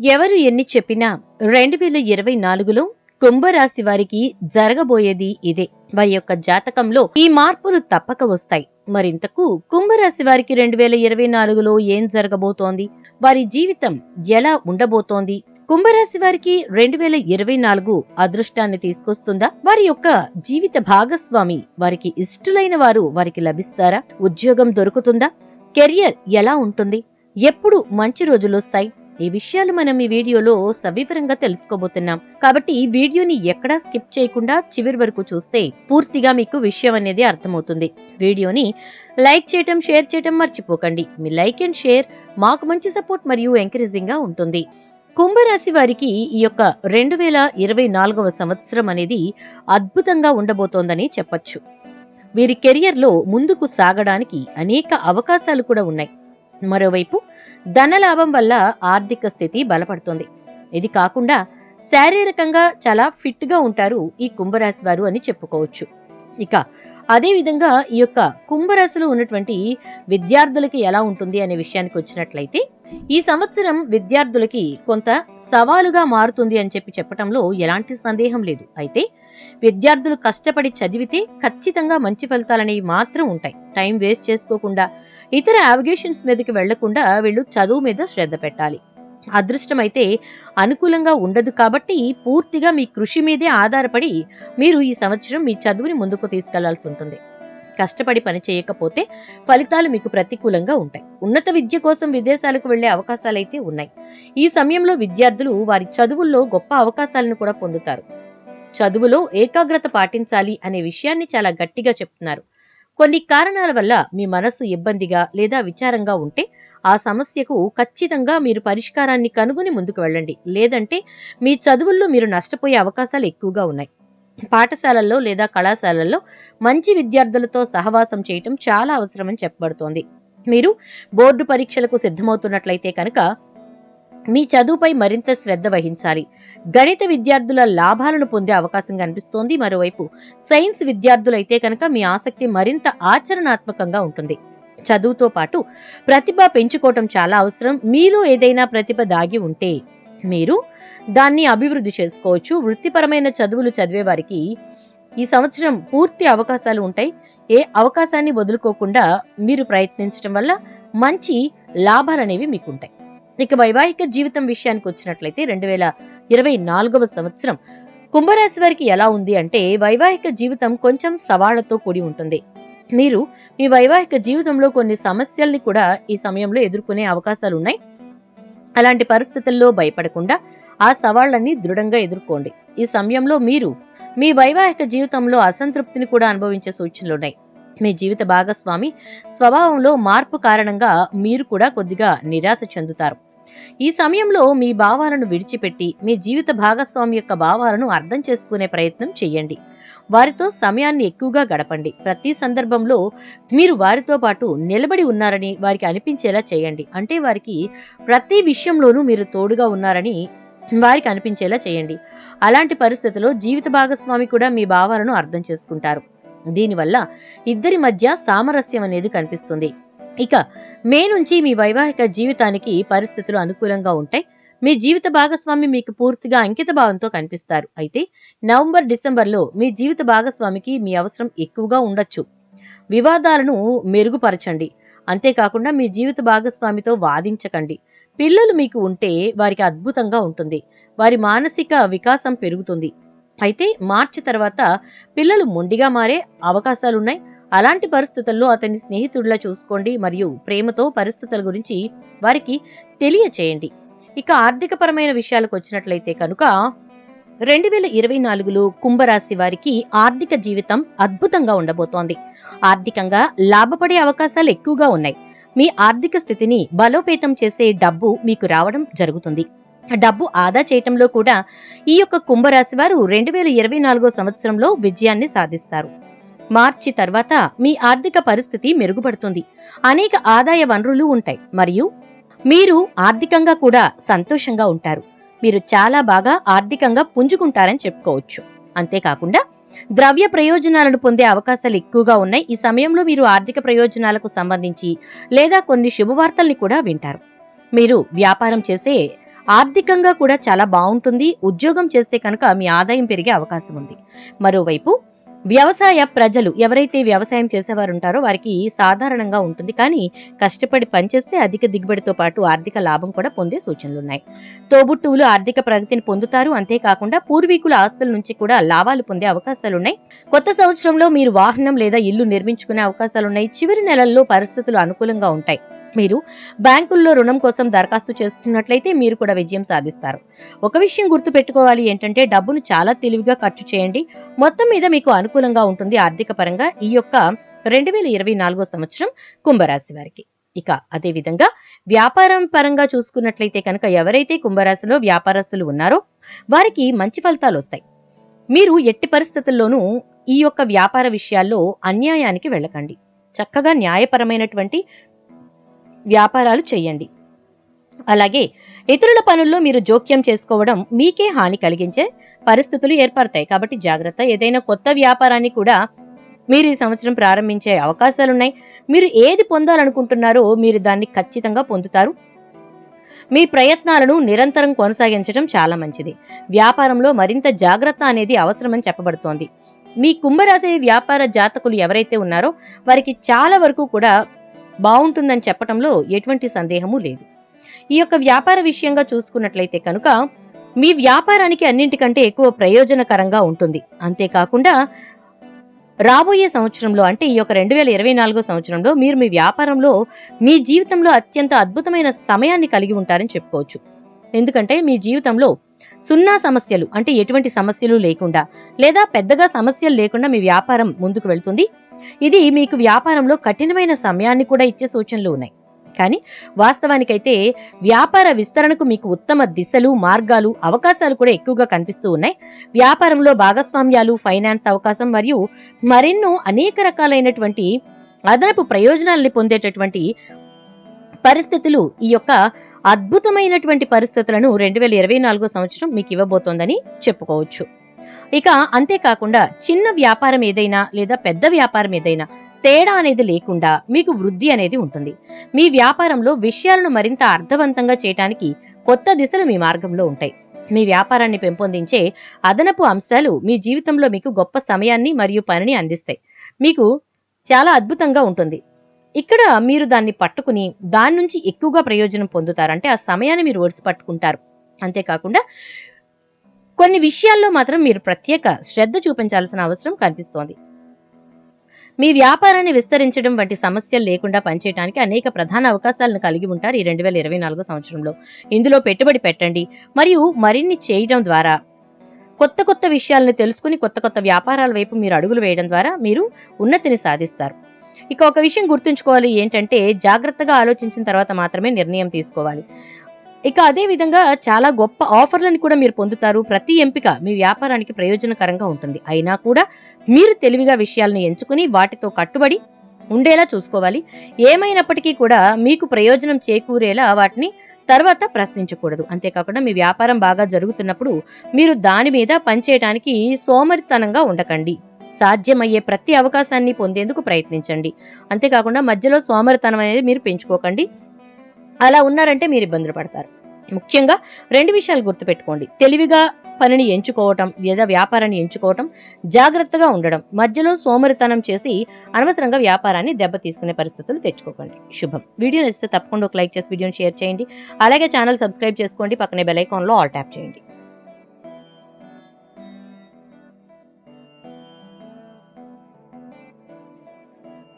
ఎవరు ఎన్ని చెప్పినా రెండు వేల ఇరవై నాలుగులో కుంభరాశి వారికి జరగబోయేది ఇదే. వారి యొక్క జాతకంలో ఈ మార్పులు తప్పక వస్తాయి. మరింతకు కుంభరాశి వారికి రెండు వేల ఇరవై నాలుగులో ఏం జరగబోతోంది? వారి జీవితం ఎలా ఉండబోతోంది? కుంభరాశి వారికి రెండు వేల ఇరవై నాలుగు అదృష్టాన్ని తీసుకొస్తుందా? వారి యొక్క జీవిత భాగస్వామి వారికి ఇష్టలైన వారు వారికి లభిస్తారా? ఉద్యోగం దొరుకుతుందా? కెరియర్ ఎలా ఉంటుంది? ఎప్పుడు మంచి రోజులు వస్తాయి? ఈ విషయాలు మనం ఈ వీడియోలో సవివరంగా తెలుసుకోబోతున్నాం. కాబట్టి ఈ వీడియోని ఎక్కడా స్కిప్ చేయకుండా చివరి వరకు చూస్తే పూర్తిగా మీకు విషయం అనేది అర్థమవుతుంది. వీడియోని లైక్ చేయటం షేర్ చేయటం మర్చిపోకండి. మీ లైక్ అండ్ షేర్ మాకు మంచి సపోర్ట్ మరియు ఎంకరేజింగ్గా ఉంటుంది. కుంభరాశి వారికి ఈ యొక్క రెండు వేల ఇరవై నాలుగవ సంవత్సరం అనేది అద్భుతంగా ఉండబోతోందని చెప్పచ్చు. వీరి కెరియర్లో ముందుకు సాగడానికి అనేక అవకాశాలు కూడా ఉన్నాయి. మరోవైపు ధనలాభం వల్ల ఆర్థిక స్థితి బలపడుతుంది. ఇది కాకుండా శారీరకంగా చాలా ఫిట్గా ఉంటారు ఈ కుంభరాశి వారు అని చెప్పుకోవచ్చు. ఇక అదే విధంగా ఈ యొక్క కుంభరాశిలో ఉన్నటువంటి విద్యార్థులకి ఎలా ఉంటుంది అనే విషయానికి వచ్చినట్లయితే ఈ సంవత్సరం విద్యార్థులకి కొంత సవాలుగా మారుతుంది అని చెప్పి చెప్పటంలో ఎలాంటి సందేహం లేదు. అయితే విద్యార్థులు కష్టపడి చదివితే ఖచ్చితంగా మంచి ఫలితాలనేవి మాత్రం ఉంటాయి. టైం వేస్ట్ చేసుకోకుండా ఇతర అవగేషన్స్ మీదకి వెళ్ళకుండా వీళ్ళు చదువు మీద శ్రద్ధ పెట్టాలి. అదృష్టమైతే అనుకూలంగా ఉండదు కాబట్టి పూర్తిగా మీ కృషి మీదే ఆధారపడి మీరు ఈ సంవత్సరం మీ చదువుని ముందుకు తీసుకెళ్ళాల్సి ఉంటుంది. కష్టపడి పని చేయకపోతే ఫలితాలు మీకు ప్రతికూలంగా ఉంటాయి. ఉన్నత విద్య కోసం విదేశాలకు వెళ్ళే అవకాశాలైతే ఉన్నాయి. ఈ సమయంలో విద్యార్థులు వారి చదువుల్లో గొప్ప అవకాశాలను కూడా పొందుతారు. చదువులో ఏకాగ్రత పాటించాలి అనే విషయాన్ని చాలా గట్టిగా చెప్తున్నారు. కొన్ని కారణాల వల్ల మీ మనసు ఇబ్బందిగా లేదా విచారంగా ఉంటే ఆ సమస్యకు ఖచ్చితంగా మీరు పరిష్కారాన్ని కనుగొని ముందుకు వెళ్ళండి. లేదంటే మీ చదువుల్లో మీరు నష్టపోయే అవకాశాలు ఎక్కువగా ఉన్నాయి. పాఠశాలల్లో లేదా కళాశాలల్లో మంచి విద్యార్థులతో సహవాసం చేయటం చాలా అవసరమని చెప్పబడుతోంది. మీరు బోర్డు పరీక్షలకు సిద్ధమవుతున్నట్లయితే కనుక మీ చదువుపై మరింత శ్రద్ధ వహించాలి. గణిత విద్యార్థుల లాభాలను పొందే అవకాశం కనిపిస్తోంది. మరోవైపు సైన్స్ విద్యార్థులైతే కనుక మీ ఆసక్తి మరింత ఆచరణాత్మకంగా ఉంటుంది. చదువుతో పాటు ప్రతిభ పెంచుకోవటం చాలా అవసరం. మీలో ఏదైనా ప్రతిభ దాగి ఉంటే మీరు దాన్ని అభివృద్ధి చేసుకోవచ్చు. వృత్తిపరమైన చదువులు చదివే వారికి ఈ సంవత్సరం పూర్తి అవకాశాలు ఉంటాయి. ఏ అవకాశాన్ని వదులుకోకుండా మీరు ప్రయత్నించడం వల్ల మంచి లాభాలనేవి మీకు ఉంటాయి ఇక వైవాహిక జీవితం విషయానికి వచ్చినట్లయితే రెండు వేల ఇరవై నాలుగవ సంవత్సరం కుంభరాశి వారికి ఎలా ఉంది అంటే వైవాహిక జీవితం కొంచెం సవాళ్ళతో కూడి ఉంటుంది. మీరు మీ వైవాహిక జీవితంలో కొన్ని సమస్యల్ని కూడా ఈ సమయంలో ఎదుర్కొనే అవకాశాలు ఉన్నాయి. అలాంటి పరిస్థితుల్లో భయపడకుండా ఆ సవాళ్ళన్నీ దృఢంగా ఎదుర్కోండి. ఈ సమయంలో మీరు మీ వైవాహిక జీవితంలో అసంతృప్తిని కూడా అనుభవించే సూచనలు ఉన్నాయి. మీ జీవిత భాగస్వామి స్వభావంలో మార్పు కారణంగా మీరు కూడా కొద్దిగా నిరాశ చెందుతారు. ఈ సమయంలో మీ భావాలను విడిచిపెట్టి మీ జీవిత భాగస్వామి యొక్క భావాలను అర్థం చేసుకునే ప్రయత్నం చేయండి. వారితో సమయాన్ని ఎక్కువగా గడపండి. ప్రతి సందర్భంలో మీరు వారితో పాటు నిలబడి ఉన్నారని వారికి అనిపించేలా చేయండి. అంటే వారికి ప్రతి విషయంలోనూ మీరు తోడుగా ఉన్నారని వారికి అనిపించేలా చేయండి. అలాంటి పరిస్థితిలో జీవిత భాగస్వామి కూడా మీ భావాలను అర్థం చేసుకుంటారు. దీనివల్ల ఇద్దరి మధ్య సామరస్యం అనేది కనిపిస్తుంది. ఇక మే నుంచి మీ వైవాహిక జీవితానికి పరిస్థితులు అనుకూలంగా ఉంటాయి. మీ జీవిత భాగస్వామి మీకు పూర్తిగా అంకిత భావంతో కనిపిస్తారు. అయితే నవంబర్ డిసెంబర్లో మీ జీవిత భాగస్వామికి మీ అవసరం ఎక్కువగా ఉండొచ్చు. వివాదాలను మెరుగుపరచండి. అంతేకాకుండా మీ జీవిత భాగస్వామితో వాదించకండి. పిల్లలు మీకు ఉంటే వారికి అద్భుతంగా ఉంటుంది. వారి మానసిక వికాసం పెరుగుతుంది. అయితే మార్చి తర్వాత పిల్లలు మొండిగా మారే అవకాశాలున్నాయి. అలాంటి పరిస్థితుల్లో అతని స్నేహితుడిలా చూసుకోండి మరియు ప్రేమతో పరిస్థితుల గురించి వారికి తెలియచేయండి. ఇక ఆర్థికపరమైన విషయాలకు వచ్చినట్లయితే కనుక రెండు వేల ఇరవై నాలుగులో కుంభరాశి వారికి ఆర్థిక జీవితం అద్భుతంగా ఉండబోతోంది. ఆర్థికంగా లాభపడే అవకాశాలు ఎక్కువగా ఉన్నాయి. మీ ఆర్థిక స్థితిని బలోపేతం చేసే డబ్బు మీకు రావడం జరుగుతుంది. డబ్బు ఆదా చేయటంలో కూడా ఈ యొక్క కుంభరాశి వారు రెండు వేల ఇరవై నాలుగో సంవత్సరంలో విజయాన్ని సాధిస్తారు. మార్చి తర్వాత మీ ఆర్థిక పరిస్థితి మెరుగుపడుతుంది. అనేక ఆదాయ వనరులు ఉంటాయి. మరియు మీరు ఆర్థికంగా కూడా సంతోషంగా ఉంటారు. మీరు చాలా బాగా ఆర్థికంగా పుంజుకుంటారని చెప్పుకోవచ్చు. అంతేకాకుండా ద్రవ్య ప్రయోజనాలను పొందే అవకాశాలు ఎక్కువగా ఉన్నాయి. ఈ సమయంలో మీరు ఆర్థిక ప్రయోజనాలకు సంబంధించి లేదా కొన్ని శుభవార్తల్ని కూడా వింటారు. మీరు వ్యాపారం చేసే ఆర్థికంగా కూడా చాలా బాగుంటుంది. ఉద్యోగం చేస్తే కనుక మీ ఆదాయం పెరిగే అవకాశం ఉంది. మరోవైపు వ్యవసాయ ప్రజలు ఎవరైతే వ్యవసాయం చేసేవారు ఉంటారో వారికి సాధారణంగా ఉంటుంది. కానీ కష్టపడి పనిచేస్తే అధిక దిగుబడితో పాటు ఆర్థిక లాభం కూడా పొందే సూచనలున్నాయి. తోబుట్టువులు ఆర్థిక ప్రగతిని పొందుతారు. అంతేకాకుండా పూర్వీకుల ఆస్తుల నుంచి కూడా లాభాలు పొందే అవకాశాలున్నాయి. కొత్త సంవత్సరంలో మీరు వాహనం లేదా ఇల్లు నిర్మించుకునే అవకాశాలున్నాయి. చివరి నెలల్లో పరిస్థితులు అనుకూలంగా ఉంటాయి. మీరు బ్యాంకుల్లో రుణం కోసం దరఖాస్తు చేసుకున్నట్లయితే మీరు కూడా విజయం సాధిస్తారు. ఒక విషయం గుర్తు పెట్టుకోవాలి ఏంటంటే డబ్బును చాలా తెలివిగా ఖర్చు చేయండి. మొత్తం మీద మీకు అనుకూలంగా ఉంటుంది ఆర్థిక పరంగా ఈ యొక్క రెండు వేల ఇరవై నాలుగో సంవత్సరం కుంభరాశి వారికి. ఇక అదేవిధంగా వ్యాపారం పరంగా చూసుకున్నట్లయితే కనుక ఎవరైతే కుంభరాశిలో వ్యాపారస్తులు ఉన్నారో వారికి మంచి ఫలితాలు వస్తాయి. మీరు ఎట్టి పరిస్థితుల్లోనూ ఈ యొక్క వ్యాపార విషయాల్లో అన్యాయానికి వెళ్ళకండి. చక్కగా న్యాయపరమైనటువంటి వ్యాపారాలు చేయండి. అలాగే ఇతరుల పనుల్లో మీరు జోక్యం చేసుకోవడం మీకే హాని కలిగించే పరిస్థితులు ఏర్పడతాయి. కాబట్టి జాగ్రత్త. ఏదైనా కొత్త వ్యాపారాన్ని కూడా మీరు ఈ సంవత్సరం ప్రారంభించే అవకాశాలున్నాయి. మీరు ఏది పొందాలనుకుంటున్నారో మీరు దాన్ని ఖచ్చితంగా పొందుతారు. మీ ప్రయత్నాలను నిరంతరం కొనసాగించడం చాలా మంచిది. వ్యాపారంలో మరింత జాగ్రత్త అనేది అవసరమని చెప్పబడుతోంది. మీ కుంభరాశి వ్యాపార జాతకులు ఎవరైతే ఉన్నారో వారికి చాలా వరకు కూడా బాగుంటుందని చెప్పటంలో ఎటువంటి సందేహము లేదు. ఈ యొక్క వ్యాపార విషయంగా చూసుకున్నట్లయితే కనుక మీ వ్యాపారానికి అన్నింటికంటే ఎక్కువ ప్రయోజనకరంగా ఉంటుంది. అంతేకాకుండా రాబోయే సంవత్సరంలో అంటే ఈ యొక్క రెండు వేల ఇరవై నాలుగో సంవత్సరంలో మీరు మీ వ్యాపారంలో మీ జీవితంలో అత్యంత అద్భుతమైన సమయాన్ని కలిగి ఉంటారని చెప్పుకోవచ్చు. ఎందుకంటే మీ జీవితంలో సున్నా సమస్యలు అంటే ఎటువంటి సమస్యలు లేకుండా లేదా పెద్దగా సమస్యలు లేకుండా మీ వ్యాపారం ముందుకు వెళ్తుంది. ఇది మీకు వ్యాపారంలో కఠినమైన సమయాన్ని కూడా ఇచ్చే సూచనలు ఉన్నాయి. కానీ వాస్తవానికైతే వ్యాపార విస్తరణకు మీకు ఉత్తమ దిశలు మార్గాలు అవకాశాలు కూడా ఎక్కువగా కనిపిస్తూ ఉన్నాయి. వ్యాపారంలో భాగస్వామ్యాలు ఫైనాన్స్ అవకాశం మరియు మరెన్నో అనేక రకాలైనటువంటి అదనపు ప్రయోజనాలని పొందేటటువంటి పరిస్థితులు ఈ యొక్క అద్భుతమైనటువంటి పరిస్థితులను రెండు వేల ఇరవై నాలుగో సంవత్సరం మీకు ఇవ్వబోతోందని చెప్పుకోవచ్చు. ఇక అంతేకాకుండా చిన్న వ్యాపారం ఏదైనా లేదా పెద్ద వ్యాపారం ఏదైనా తేడా అనేది లేకుండా మీకు వృద్ధి అనేది ఉంటుంది. మీ వ్యాపారంలో విషయాలను మరింత అర్థవంతంగా చేయడానికి కొత్త దిశలు మీ మార్గంలో ఉంటాయి. మీ వ్యాపారాన్ని పెంపొందించే అదనపు అంశాలు మీ జీవితంలో మీకు గొప్ప సమయాన్ని మరియు పనిని అందిస్తాయి. మీకు చాలా అద్భుతంగా ఉంటుంది. ఇక్కడ మీరు దాన్ని పట్టుకుని దాని నుంచి ఎక్కువగా ప్రయోజనం పొందుతారు. అంటే ఆ సమయాన్ని మీరు ఒడిసి పట్టుకుంటారు. అంతేకాకుండా కొన్ని విషయాల్లో మాత్రం మీరు ప్రత్యేక శ్రద్ధ చూపించాల్సిన అవసరం కనిపిస్తోంది. మీ వ్యాపారాన్ని విస్తరించడం వంటి సమస్యలు లేకుండా పనిచేయడానికి అనేక ప్రధాన అవకాశాలను కలిగి ఉంటారు ఈ రెండు వేల ఇరవై నాలుగో సంవత్సరంలో. ఇందులో పెట్టుబడి పెట్టండి. మరియు మరిన్ని చేయడం ద్వారా కొత్త కొత్త విషయాలను తెలుసుకుని కొత్త కొత్త వ్యాపారాల వైపు మీరు అడుగులు వేయడం ద్వారా మీరు ఉన్నతిని సాధిస్తారు. ఇక ఒక విషయం గుర్తుంచుకోవాలి ఏంటంటే జాగ్రత్తగా ఆలోచించిన తర్వాత మాత్రమే నిర్ణయం తీసుకోవాలి. ఇక అదే విధంగా చాలా గొప్ప ఆఫర్లను కూడా మీరు పొందుతారు. ప్రతి ఎంపిక మీ వ్యాపారానికి ప్రయోజనకరంగా ఉంటుంది. అయినా కూడా మీరు తెలివిగా విషయాలను ఎంచుకుని వాటితో కట్టుబడి ఉండేలా చూసుకోవాలి. ఏమైనప్పటికీ కూడా మీకు ప్రయోజనం చేకూరేలా వాటిని తర్వాత ప్రశ్నించకూడదు. అంతేకాకుండా మీ వ్యాపారం బాగా జరుగుతున్నప్పుడు మీరు దాని మీద పనిచేయడానికి సోమరితనంగా ఉండకండి. సాధ్యమయ్యే ప్రతి అవకాశాన్ని పొందేందుకు ప్రయత్నించండి. అంతేకాకుండా మధ్యలో సోమరితనం అనేది మీరు పెంచుకోకండి. అలా ఉన్నారంటే మీరు ఇబ్బందులు పడతారు. ముఖ్యంగా రెండు విషయాలు గుర్తుపెట్టుకోండి. తెలివిగా పనిని ఎంచుకోవటం లేదా వ్యాపారాన్ని ఎంచుకోవటం జాగ్రత్తగా ఉండడం మధ్యలో సోమరితనం చేసి అనవసరంగా వ్యాపారాన్ని దెబ్బ తీసుకునే పరిస్థితులు తెచ్చుకోకండి. శుభం. వీడియో నచ్చితే తప్పకుండా ఒక లైక్ చేసి వీడియోని షేర్ చేయండి. అలాగే ఛానల్ సబ్స్క్రైబ్ చేసుకోండి. పక్కనే బెల్ ఐకాన్లో ఆల్ ట్యాప్ చేయండి.